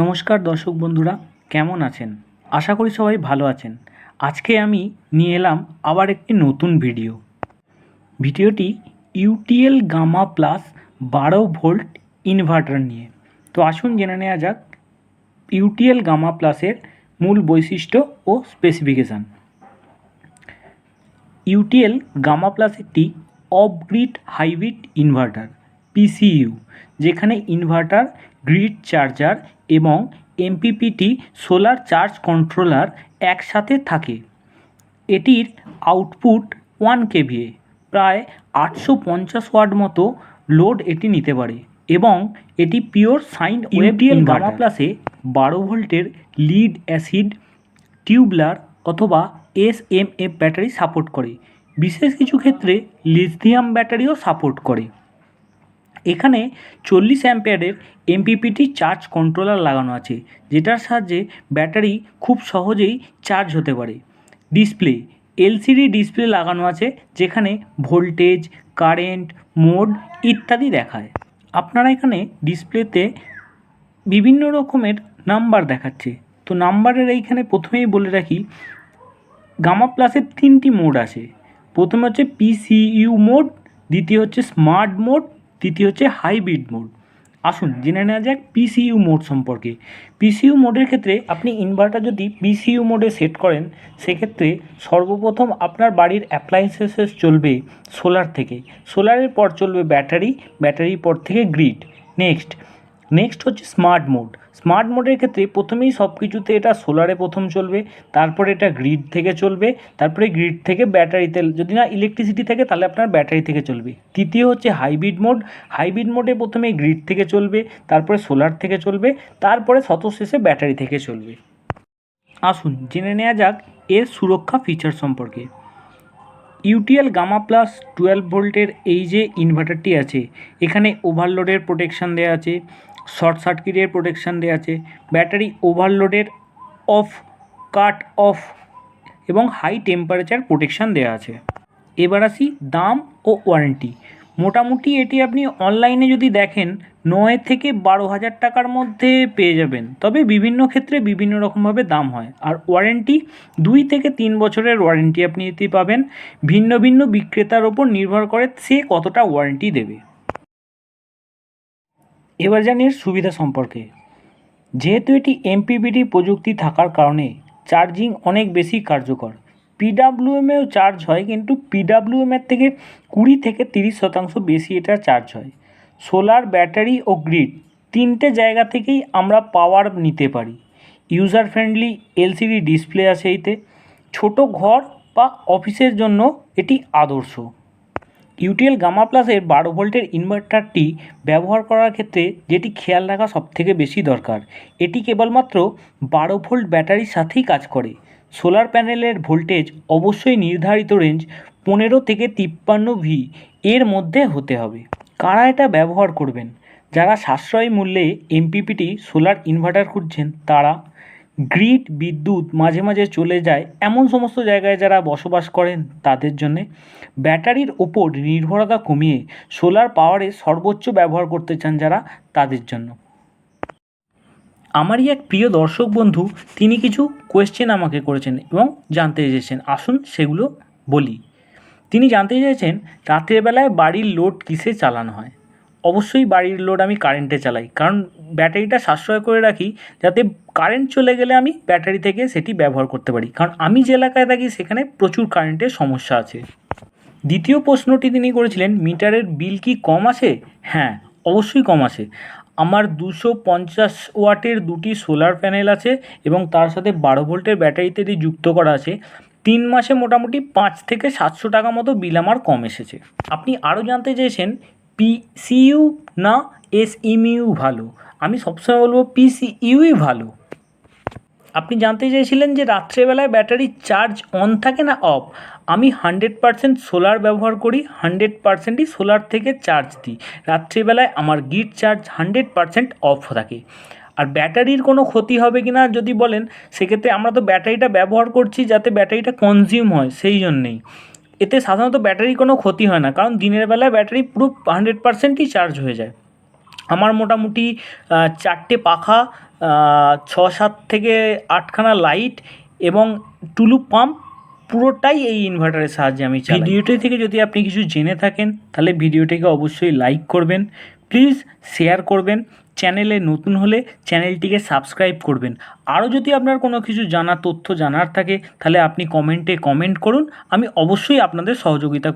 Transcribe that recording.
নমস্কার দর্শক বন্ধুরা, কেমন আছেন? আশা করি সবাই ভালো আছেন। আজকে আমি নিয়ে এলাম আবার একটি নতুন ভিডিও। ভিডিওটি ইউটিএল গামা প্লাস বারো ভোল্ট ইনভার্টার নিয়ে। তো আসুন জেনে নেওয়া যাক ইউটিএল গামা প্লাসের মূল বৈশিষ্ট্য ও স্পেসিফিকেশান ইউটিএল গামা প্লাস একটি off grid hybrid inverter PCU যেখানে ইনভার্টার গ্রিড চার্জার এবং এমপিপিটি সোলার চার্জ কন্ট্রোলার একসাথে থাকে। এটির আউটপুট ওয়ান কেভিএ প্রায় আটশো পঞ্চাশ ওয়াট মতো লোড এটি নিতে পারে এবং এটি পিওর সাইন ইউটিএল গামা প্লাসে বারো ভোল্টের লিড অ্যাসিড টিউবলার অথবা S M F battery support করে। বিশেষ কিছু ক্ষেত্রে লিথিয়াম ব্যাটারিও সাপোর্ট করে। এখানে চল্লিশ অ্যাম্পিয়ারের এমপিপিটি চার্জ কন্ট্রোলার লাগানো আছে, যেটার সাহায্যে ব্যাটারি খুব সহজেই চার্জ হতে পারে। ডিসপ্লে এলসিডি ডিসপ্লে লাগানো আছে, যেখানে ভোল্টেজ কারেন্ট মোড ইত্যাদি দেখায়। আপনারা এখানে ডিসপ্লেতে বিভিন্ন রকমের নাম্বার দেখাচ্ছে। তো নাম্বারের এইখানে প্রথমেই বলে রাখি গামা প্লাসের তিনটি মোড আছে। প্রথমে হচ্ছে পিসিইউ মোড দ্বিতীয় হচ্ছে স্মার্ট মোড তৃতীয় হচ্ছে হাইব্রিড মোড আসুন জেনে নেওয়া যাক পিসিইউ মোড সম্পর্কে। পিসিইউ মোডের ক্ষেত্রে আপনি ইনভার্টার যদি পিসিইউ মোডে সেট করেন, সেক্ষেত্রে সর্বপ্রথম আপনার বাড়ির অ্যাপ্লায়েন্সেসেস চলবে সোলার থেকে। সোলারের পর চলবে ব্যাটারি ব্যাটারির পর থেকে গ্রিড নেক্সট নেক্সট হচ্ছে স্মার্ট মোড স্মার্ট মোডের ক্ষেত্রে প্রথমেই সব কিছুতে এটা সোলারে প্রথম চলবে, তারপরে এটা গ্রিড থেকে চলবে, তারপরে গ্রিড থেকে ব্যাটারিতে, যদি না ইলেকট্রিসিটি থাকে তাহলে আপনার ব্যাটারি থেকে চলবে। তৃতীয় হচ্ছে হাইব্রিড মোড হাইব্রিড মোডে প্রথমে গ্রিড থেকে চলবে, তারপরে সোলার থেকে চলবে, তারপরে শতশেষে ব্যাটারি থেকে চলবে। আসুন জেনে নেওয়া যাক এর সুরক্ষা ফিচার সম্পর্কে। ইউটিএল গামা প্লাস টুয়েলভ ভোল্টের এই যে ইনভার্টারটি আছে, এখানে ওভারলোডের প্রোটেকশান দেওয়া আছে শর্ট সার্কিটের প্রোটেকশান দেওয়া আছে। ব্যাটারি ওভারলোডের অফ কাট অফ এবং হাই টেম্পারেচার প্রোটেকশান দেওয়া আছে। এবার আসি দাম ও ওয়ারেন্টি মোটামুটি এটি আপনি অনলাইনে যদি দেখেন, নয় থেকে বারো হাজার টাকার মধ্যে পেয়ে যাবেন। তবে বিভিন্ন ক্ষেত্রে বিভিন্ন রকমভাবে দাম হয়। আর ওয়ারেন্টি দুই থেকে তিন বছরের ওয়ারেন্টি আপনি এতে পাবেন। ভিন্ন ভিন্ন বিক্রেতার ওপর নির্ভর করে সে কতটা ওয়ারেন্টি দেবে। এবার জানি এর সুবিধা সম্পর্কে। যেহেতু এটি এমপিপিটি প্রযুক্তি থাকার কারণে চার্জিং অনেক বেশি কার্যকর। পিডাব্লিউএমেও চার্জ হয়, কিন্তু পিডাব্লিউএমের থেকে কুড়ি থেকে তিরিশ শতাংশ বেশি এটা চার্জ হয়। সোলার ব্যাটারি ও গ্রিড তিনটে জায়গা থেকেই আমরা পাওয়ার নিতে পারি। ইউজার ফ্রেন্ডলি এলসিডি ডিসপ্লে আছে এতে। ছোটো ঘর বা অফিসের জন্য এটি আদর্শ। ইউটিএল গামা প্লাসের বারো ভোল্টের ইনভার্টারটি ব্যবহার করার ক্ষেত্রে যেটি খেয়াল রাখা সবথেকে বেশি দরকার। এটি কেবলমাত্র বারো ভোল্ট ব্যাটারির সাথেই কাজ করে। সোলার প্যানেলের ভোল্টেজ অবশ্যই নির্ধারিত রেঞ্জ পনেরো থেকে তিপ্পান্ন ভি এর মধ্যে হতে হবে। কারা এটা ব্যবহার করবেন? যারা সাশ্রয়ী মূল্যে এমপিপিটি সোলার ইনভার্টার খুঁজছেন, তারা গ্রিড বিদ্যুৎ মাঝে মাঝে চলে যায় এমন সমস্ত জায়গায় যারা বসবাস করেন তাদের জন্যে। ব্যাটারির ওপর নির্ভরতা কমিয়ে সোলার পাওয়ারে সর্বোচ্চ ব্যবহার করতে চান যারা, তাদের জন্য। আমারই এক প্রিয় দর্শক বন্ধু, তিনি কিছু কোয়েশ্চেন আমাকে করেছেন এবং জানতে চেয়েছেন। আসুন সেগুলো বলি। তিনি জানতে চেয়েছেন, রাতের বেলায় বাড়ির লোড কিসে চালানো হয়? অবশ্যই বাড়ির লোড আমি কারেন্টে চালাই, কারণ ব্যাটারিটা সাশ্রয় করে রাখি যাতে কারেন্ট চলে গেলে আমি ব্যাটারি থেকে সেটি ব্যবহার করতে পারি। কারণ আমি যে এলাকায় থাকি, সেখানে প্রচুর কারেন্টের সমস্যা আছে। দ্বিতীয় প্রশ্নটি তিনি করেছিলেন, মিটারের বিল কি কম আসে হ্যাঁ অবশ্যই কম আসে আমার দুশো পঞ্চাশ ওয়াটের দুটি সোলার প্যানেল আছে এবং তার সাথে বারো ভোল্টের ব্যাটারিতে এটি যুক্ত করা আছে। তিন মাসে মোটামুটি পাঁচ থেকে সাতশো টাকা মতো বিল আমার কম এসেছে। আপনি আরও জানতে চেয়েছেন পিসিইউ না এসইমিউ ভালো? আমি সবসময় বলব পিসিইউই ভালো। আপনি জানতে চেয়েছিলেন যে রাত্রেবেলায় ব্যাটারি চার্জ অন থাকে না অফ? আমি হান্ড্রেড পারসেন্ট সোলার ব্যবহার করি, হান্ড্রেড পারসেন্টই সোলার থেকে চার্জ দিই। রাত্রেবেলায় আমার গিট চার্জ হান্ড্রেড পারসেন্ট অফ থাকে। আর ব্যাটারির কোনো ক্ষতি হবে কি না যদি বলেন, সেক্ষেত্রে আমরা তো ব্যাটারিটা ব্যবহার করছি যাতে ব্যাটারিটা কনজিউম হয়, সেই জন্যেই। এতে সাধারণত ব্যাটারির কোনো ক্ষতি হয় না, কারণ দিনের বেলায় ব্যাটারি পুরো হান্ড্রেড পারসেন্টই চার্জ হয়ে যায়। আমার মোটামুটি চারটে পাখা ছ সাত থেকে আটখানা লাইট এবং টুলু পাম্প পুরোটাই এই ইনভার্টারের সাহায্যে আমি চালাই। ভিডিওটি থেকে যদি আপনি কিছু জেনে থাকেন, তাহলে ভিডিওটিকে অবশ্যই লাইক করবেন। প্লিজ শেয়ার করবেন। চ্যানেলে নতুন হলে চ্যানেলটিকে সাবস্ক্রাইব করবেন। আরও যদি আপনার কোনো কিছু জানার, তথ্য জানার থাকে, তাহলে আপনি কমেন্টে কমেন্ট করুন। আমি অবশ্যই আপনাদের সহযোগিতা